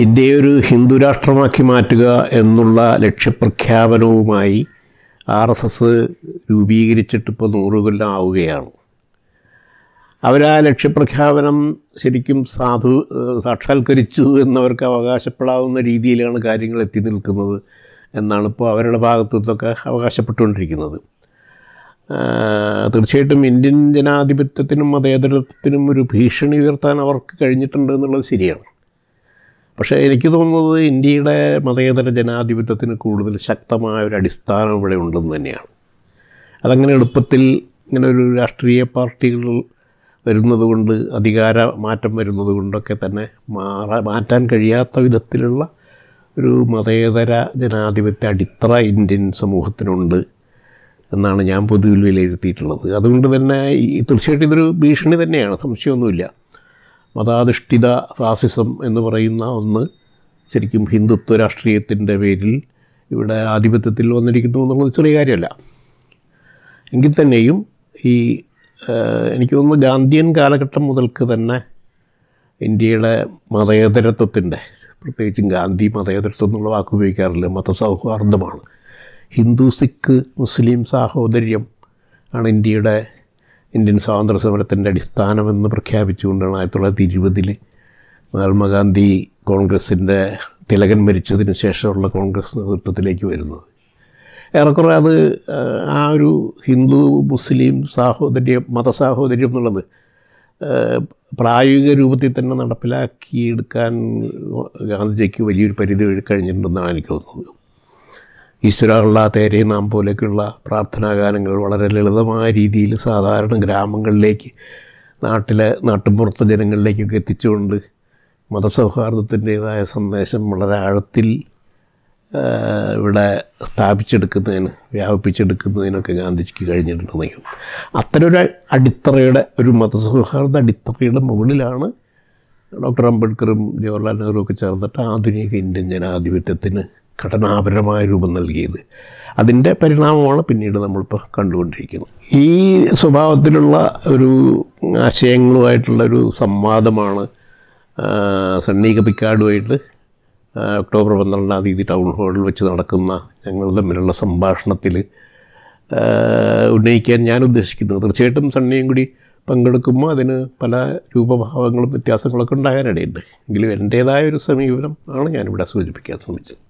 ഇന്ത്യയെ ഒരു ഹിന്ദു രാഷ്ട്രമാക്കി മാറ്റുക എന്നുള്ള ലക്ഷ്യപ്രഖ്യാപനവുമായി ആർ എസ് എസ് രൂപീകരിച്ചിട്ടിപ്പോൾ നൂറ് കൊല്ലം ആവുകയാണ്. അവരാ ലക്ഷ്യപ്രഖ്യാപനം ശരിക്കും സാധു സാക്ഷാത്കരിച്ചു എന്നവർക്ക് അവകാശപ്പെടാവുന്ന രീതിയിലാണ് കാര്യങ്ങൾ എത്തി നിൽക്കുന്നത് എന്നാണ് ഇപ്പോൾ അവരുടെ ഭാഗത്തു നിന്നൊക്കെ അവകാശപ്പെട്ടുകൊണ്ടിരിക്കുന്നത് തീർച്ചയായിട്ടും ഇന്ത്യൻ ജനാധിപത്യത്തിനും മതേതരത്വത്തിനും ഒരു ഭീഷണി ഉയർത്താൻ അവർക്ക് കഴിഞ്ഞിട്ടുണ്ട് എന്നുള്ളത് ശരിയാണ്. പക്ഷേ എനിക്ക് തോന്നുന്നത് ഇന്ത്യയുടെ മതേതര ജനാധിപത്യത്തിന് കൂടുതൽ ശക്തമായ ഒരു അടിസ്ഥാനം ഇവിടെ ഉണ്ടെന്ന് തന്നെയാണ്. അതങ്ങനെ എളുപ്പത്തിൽ ഇങ്ങനെ ഒരു രാഷ്ട്രീയ പാർട്ടികൾ വരുന്നത് കൊണ്ട് അധികാര മാറ്റം വരുന്നത് കൊണ്ടൊക്കെ തന്നെ മാറാ മാറ്റാൻ കഴിയാത്ത വിധത്തിലുള്ള ഒരു മതേതര ജനാധിപത്യ അടിത്തറ ഇന്ത്യൻ സമൂഹത്തിനുണ്ട് എന്നാണ് ഞാൻ പൊതുവിൽ വിലയിരുത്തിയിട്ടുള്ളത്. അതുകൊണ്ട് തന്നെ തീർച്ചയായിട്ടും ഇതൊരു ഭീഷണി തന്നെയാണ്. സംശയമൊന്നുമില്ല. മതാധിഷ്ഠിത ഫാസിസം എന്ന് പറയുന്ന ഒന്ന് ശരിക്കും ഹിന്ദുത്വ രാഷ്ട്രീയത്തിന്റെ പേരിൽ ഇവിടെ ആധിപത്യത്തിൽ വന്നിരിക്കുന്നു എന്നുള്ളത് ചെറിയ കാര്യമല്ല. എങ്കിൽ തന്നെയും ഈ എനിക്ക് തോന്നുന്നു ഗാന്ധിയൻ കാലഘട്ടം മുതൽക്ക് തന്നെ ഇന്ത്യയുടെ മതേതരത്വത്തിന്റെ പ്രത്യേകിച്ചും ഗാന്ധി മതേതരത്വം എന്നുള്ള വാക്ക് ഉപയോഗിക്കാറില്ല മതസൗഹാർദ്ദമാണ്. ഹിന്ദു സിഖ് മുസ്ലിം സാഹോദര്യം ആണ് ഇന്ത്യയുടെ ഇന്ത്യൻ സ്വാതന്ത്ര്യ സമരത്തിന്റെ അടിസ്ഥാനമെന്ന് പ്രഖ്യാപിച്ചുകൊണ്ടാണ് ആയിരത്തി തൊള്ളായിരത്തി ഇരുപതിൽ മഹാത്മാഗാന്ധി കോൺഗ്രസിന്റെ തിലകൻ മരിച്ചതിന് ശേഷമുള്ള കോൺഗ്രസ് നേതൃത്വത്തിലേക്ക് വരുന്നത്. ഏറെക്കുറെ അത് ആ, ഒരു ഹിന്ദു മുസ്ലിം സാഹോദര്യം മതസാഹോദര്യം എന്നുള്ളത് പ്രായോഗിക രൂപത്തിൽ തന്നെ നടപ്പിലാക്കിയെടുക്കാൻ ഗാന്ധിജിക്ക് വലിയൊരു പരിധി കഴിഞ്ഞിട്ടുണ്ടെന്നാണ് എനിക്ക് തോന്നുന്നത്. ഈശ്വരള്ള തേരെ നാം പോലെയൊക്കെയുള്ള പ്രാർത്ഥനാഗാനങ്ങൾ വളരെ ലളിതമായ രീതിയിൽ സാധാരണ ഗ്രാമങ്ങളിലേക്ക് നാട്ടിലെ നാട്ടുമ്പുറത്തെ ജനങ്ങളിലേക്കൊക്കെ എത്തിച്ചുകൊണ്ട് മതസൗഹാർദ്ദത്തിന്റേതായ സന്ദേശം വളരെ ആഴത്തിൽ ഇവിടെ സ്ഥാപിച്ചെടുക്കുന്നതിന് വ്യാപിപ്പിച്ചെടുക്കുന്നതിനൊക്കെ ഗാന്ധിജിക്ക് കഴിഞ്ഞിട്ടുണ്ടെന്നെങ്കിൽ അത്തരൊരു അടിത്തറയുടെ ഒരു മതസൗഹാർദ്ദ അടിത്തറയുടെ മുകളിലാണ് ഡോക്ടർ അംബേദ്കറും ജവഹർലാൽ നെഹ്റുവൊക്കെ ചേർന്നിട്ട് ആധുനിക ഇന്ത്യൻ ജനാധിപത്യത്തിന് ഘടനാപരമായ രൂപം നൽകിയത്. അതിന്റെ പരിണാമമാണ് പിന്നീട് നമ്മളിപ്പോൾ കണ്ടുകൊണ്ടിരിക്കുന്നത്. ഈ സ്വഭാവത്തിലുള്ള ഒരു ആശയങ്ങളുമായിട്ടുള്ള ഒരു സംവാദമാണ് സണ്ണീക ആ, ഒക്ടോബർ പന്ത്രണ്ടാം തീയതി ടൗൺ ഹാളിൽ വെച്ച് നടക്കുന്ന ഞങ്ങൾ തമ്മിലുള്ള സംഭാഷണത്തിൽ ഉന്നയിക്കാൻ ഞാൻ ഉദ്ദേശിക്കുന്നത് തീർച്ചയായിട്ടും സണ്ണിയും കൂടി പങ്കെടുക്കുമ്പോൾ അതിന് പല രൂപഭാവങ്ങളും വ്യത്യാസങ്ങളൊക്കെ ഉണ്ടാകാനിടയുണ്ട്. എങ്കിലും എന്റേതായ ഒരു സമീപനം ആണ് ഞാനിവിടെ സൂചിപ്പിക്കാൻ ശ്രമിച്ചത്.